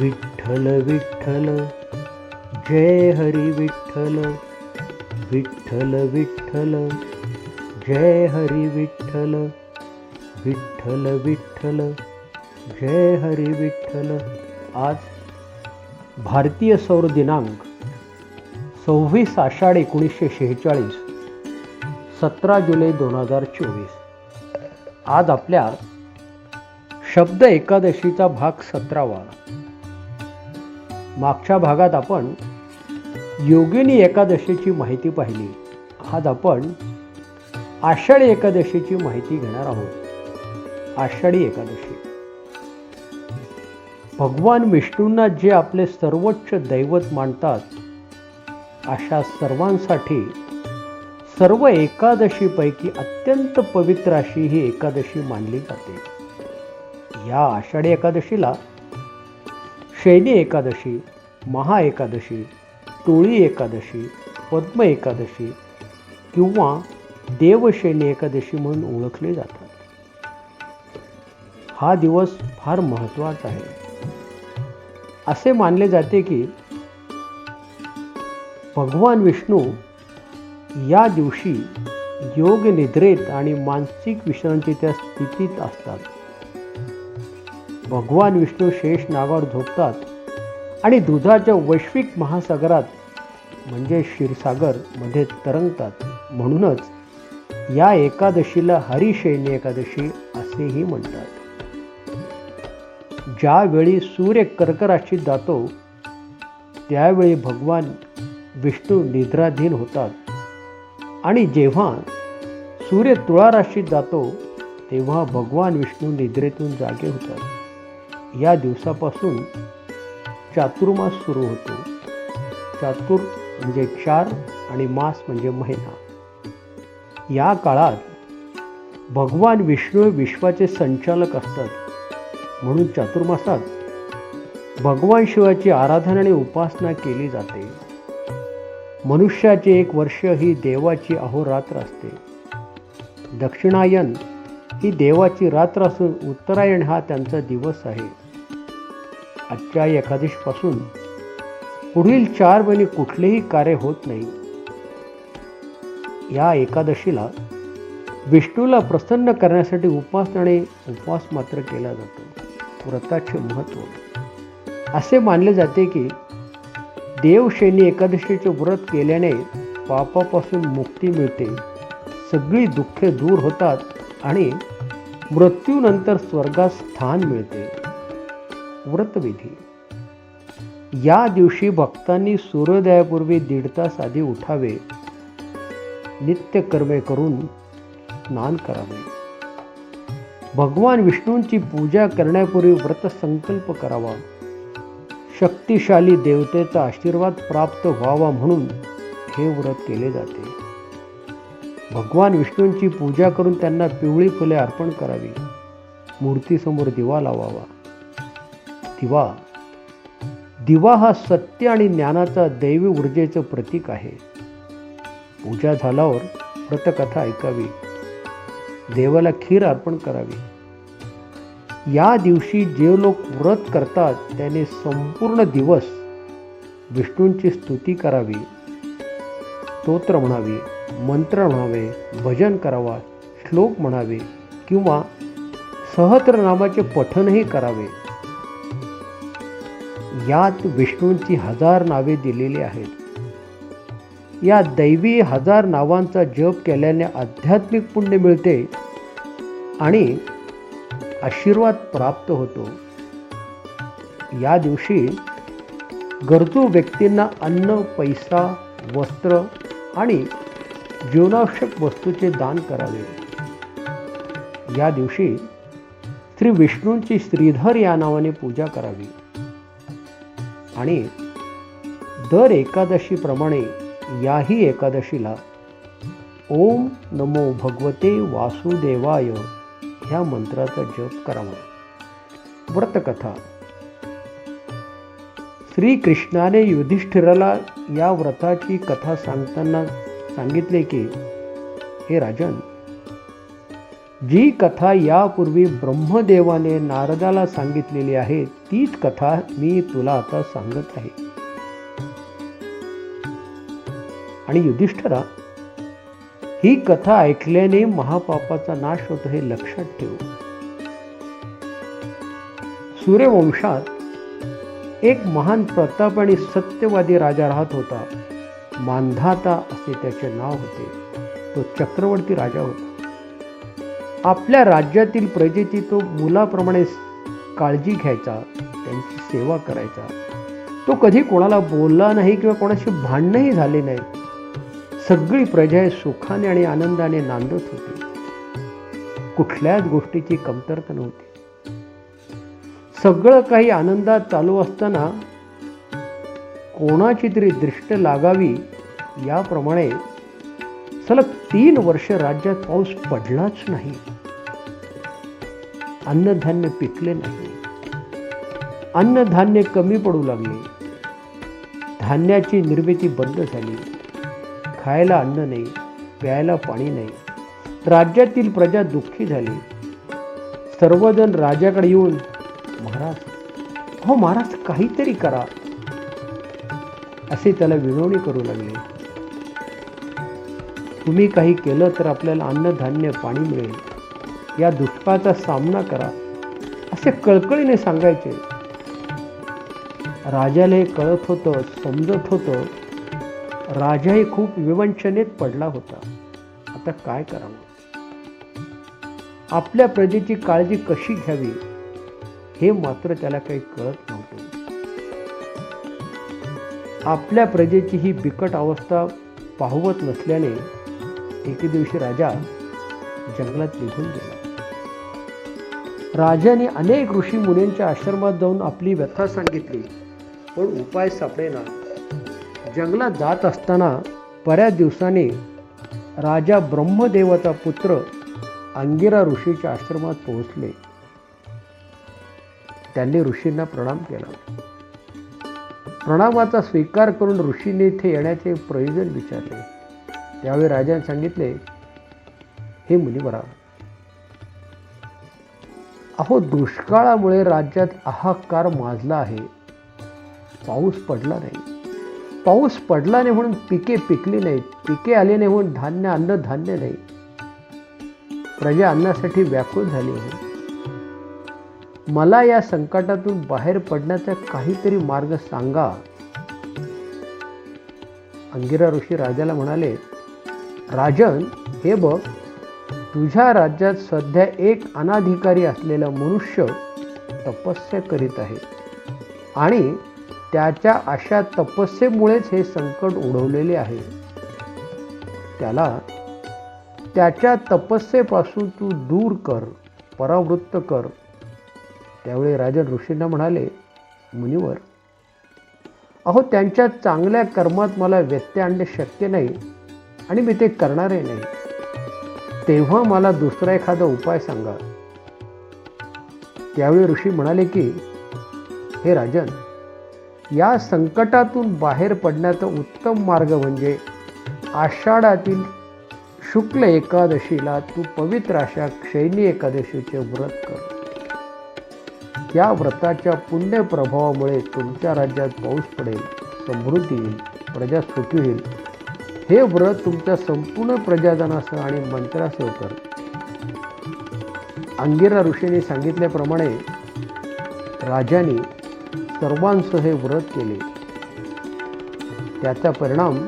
विठ्ठल विठ्ठल जय हरी विठ्ठल विठ्ठल विठ्ठल जय हरी विठ्ठल विठ्ठल विठ्ठल जय हरी विठ्ठल. आज भारतीय सौर दिनांक सव्वीस आषाढ एकोणीसशे शेहेचाळीस सतरा जुलै दोन हजार चोवीस. आज आपल्या शब्द एकादशीचा भाग सतरावा. मागच्या भागात आपण योगिनी एकादशीची माहिती पाहिली. आज आपण आषाढी एकादशीची माहिती घेणार आहोत. आषाढी एकादशी. भगवान विष्णूंना जे आपले सर्वोच्च दैवत मानतात अशा सर्वांसाठी सर्व एकादशीपैकी अत्यंत पवित्र अशी ही एकादशी मानली जाते. या आषाढी एकादशीला शैनी एकादशी महा एकादशी टोळी एकादशी पद्म एकादशी किंवा देवशैनी एकादशी म्हणून ओळखले जातात. हा दिवस फार महत्त्वाचा आहे. असे मानले जाते की भगवान विष्णू या दिवशी योग निद्रेत आणि मानसिक विश्रांतीच्या स्थितीत असतात. भगवान विष्णू शेष नागावर झोपतात आणि दुधाच्या वैश्विक महासागरात म्हणजे क्षीरसागरमध्ये तरंगतात. म्हणूनच या एकादशीला हरिशैनी एकादशी असेही म्हणतात. ज्यावेळी सूर्य कर्कराशीत जातो त्यावेळी भगवान विष्णू निद्राधीन होतात. आणि जेव्हा सूर्य तुळा राशीत जातो तेव्हा भगवान विष्णू निद्रेतून जागे होतात. या दिवसापासून चातुर्मास सुरू होतो. चातुर म्हणजे चार आणि मास म्हणजे महिना. या काळात भगवान विष्णू विश्वाचे संचालक असतात. म्हणून चातुर्मासात भगवान शिवाची आराधना आणि उपासना केली जाते. मनुष्याचे एक वर्ष ही देवाची अहोरात्र असते. दक्षिणायन ही देवाची रात्र असून उत्तरायण हा त्यांचा दिवस आहे. आजच्या एकादशीपासून पुढील चार महिने कुठलेही कार्य होत नाही. या एकादशीला विष्णूला प्रसन्न करण्यासाठी उपासनाने आणि उपवास मात्र केला जातो. व्रताचे महत्त्व. असे मानले जाते की देवशैनी एकादशीचे व्रत केल्याने पापापासून मुक्ती मिळते. सगळी दुःखे दूर होतात आणि मृत्यूनंतर स्वर्गात स्थान मिळते. व्रतविधी. या दिवशी भक्तांनी सूर्योदयापूर्वी दीड तास आधी उठावे नित्यकर्मे करून स्नान करावे. भगवान विष्णूंची पूजा करण्यापूर्वी व्रत संकल्प करावा. शक्तिशाली देवतेचा आशीर्वाद प्राप्त व्हावा म्हणून हे व्रत केले जाते. भगवान विष्णूंची पूजा करून त्यांना पिवळी फुले अर्पण करावी. मूर्तीसमोर दिवा लावावा. दिवा. दिवा हा सत्य आणि ज्ञानाचा दैवी ऊर्जेचं प्रतीक आहे. पूजा झाल्यावर व्रतकथा ऐकावी. देवाला खीर अर्पण करावी. या दिवशी जे लोक व्रत करतात त्याने संपूर्ण दिवस विष्णूंची स्तुती करावी. स्तोत्र म्हणावी मंत्र म्हणावे भजन करावा श्लोक म्हणावे किंवा सहत्र नामाचे पठनही करावे. यात विष्णूंची हजार नावे दिलेली आहेत. या दैवी हजार नावांचा जप केल्याने आध्यात्मिक पुण्य मिळते आणि आशीर्वाद प्राप्त होतो. या दिवशी गरजू व्यक्तींना अन्न पैसा वस्त्र आणि जीवनावश्यक वस्तूचे दान करावे. या दिवशी श्री विष्णूंची श्रीधर या नावाने पूजा करावी. आणि दर एकादशीप्रमाणे याही एकादशीला ओम नमो भगवते वासुदेवाय ह्या मंत्राचा जप करावा. व्रतकथा. श्रीकृष्णाने युधिष्ठिराला या व्रताची कथा सांगताना सांगितले की हे राजन जी कथा यापूर्वी ब्रह्मदेवाने नारदाला सांगितलेली आहे तीच कथा मी तुला आता सांगत आहे. आणि युधिष्ठरा ही कथा ऐकल्याने महापापाचा नाश होतो हे लक्षात ठेव. सूर्यवंशात एक महान प्रताप आणि सत्यवादी राजा राहत होता. मांधाता असे त्याचे नाव होते. तो चक्रवर्ती राजा होता. आपल्या राज्यातील प्रजेची तो मुलाप्रमाणे काळजी घ्यायचा त्यांची सेवा करायचा. तो कधी कोणाला बोलला नाही किंवा कोणाशी भांडणंही झाले नाही. सगळी प्रजा सुखाने आणि आनंदाने नांदत होती. कुठल्याच गोष्टीची कमतरता नव्हती. सगळं काही आनंदात चालू असताना कोणाची तरी दृष्ट लागावी याप्रमाणे सलग तीन वर्ष राज्यात पाऊस पडलाच नाही. अन्नधान्य पिकले नाही. अन्नधान्य कमी पडू लागले. धान्याची निर्मिती बंद झाली. खायला अन्न नाही प्यायला पाणी नाही. राज्यातील प्रजा दुःखी झाली. सर्वजण राजाकडे येऊन महाराज हो महाराज काहीतरी करा. असे त्याला विनवणी करू लागले. तुम्ही काही केलं तर आपल्याला अन्नधान्य पाणी मिळेल. या दुष्काळाचा सामना करा. असे कळकळीने सांगायचे. राजाला हे कळत होतं समजत होतं. राजाही खूप विवंचनेत पडला होता. आता काय करावं? आपल्या प्रजेची काळजी कशी घ्यावी हे मात्र त्याला काही कळत नव्हतं. आपल्या प्रजेची ही बिकट अवस्था पाहवत नसल्याने एके दिवशी राजा जंगलात निघून गेला. राजाने अनेक ऋषी मुनींच्या आश्रमात जाऊन आपली व्यथा सांगितली. पण उपाय सापडेना. जंगलात जात असताना बऱ्याच दिवसांनी राजा ब्रह्मदेवाचा पुत्र अंगिरा ऋषीच्या आश्रमात पोहोचले. त्यांनी ऋषींना प्रणाम केला. प्रणामाचा स्वीकार करून ऋषीने इथे येण्याचे प्रयोजन विचारले. त्यावेळी राजाने सांगितले हे मुनिवरा अहो दुष्काळामुळे राज्यात हाहाकार माजला आहे. पाऊस पडला नाही. पाऊस पडला नाही म्हणून पिके पिकली नाहीत. पिके आले नाही म्हणून धान्य अन्न धान्य नाही. प्रजा अन्नासाठी व्याकुळ झाली आहे. मला या संकटातून बाहेर पडण्याचा काहीतरी मार्ग सांगा. अंगिरा ऋषी राजाला म्हणाले राजन हे बघ तुझ्या राज्यात सध्या एक अनाधिकारी असलेला मनुष्य तपस्या करीत आहे. आणि त्याच्या अशा तपस्येमुळेच हे संकट उडवलेले आहे. त्याला त्याच्या तपस्येपासून तू दूर कर परावृत्त कर. त्यावेळी राजन ऋषींना म्हणाले मुनिवर अहो त्यांच्या चांगल्या कर्मात मला व्यत्यय आणणे शक्य नाही आणि मी ते करणारही नाही. तेव्हा मला दुसरा एखादा उपाय सांगा. त्यावेळी ऋषी म्हणाले की हे राजन या संकटातून बाहेर पडण्याचा उत्तम मार्ग म्हणजे आषाढातील शुक्ल एकादशीला तू पवित्र अशा क्षैनी एकादशीचे व्रत कर. या व्रताच्या पुण्य प्रभावामुळे तुमच्या राज्यात पाऊस पडेल समृद्धी येईल प्रजा सुखी होईल. हे व्रत तुमच्या संपूर्ण प्रजाजनासह आणि मंत्रासह कर. अंगिरा ऋषीने सांगितल्याप्रमाणे राजाने सर्वांसह हे व्रत केले. त्याचा परिणाम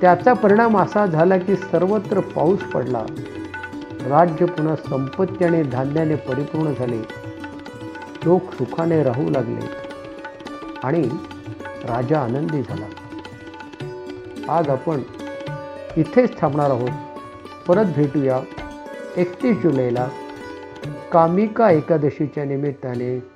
त्याचा परिणाम असा झाला की सर्वत्र पाऊस पडला. राज्य पुन्हा संपत्ती आणि धान्याने परिपूर्ण झाले. लोक सुखाने राहू लागले आणि राजा आनंदी झाला. आज आपण इथेच थांबणार आहोत. परत भेटूया एकतीस जुलैला कामिका एकादशीच्या निमित्ताने.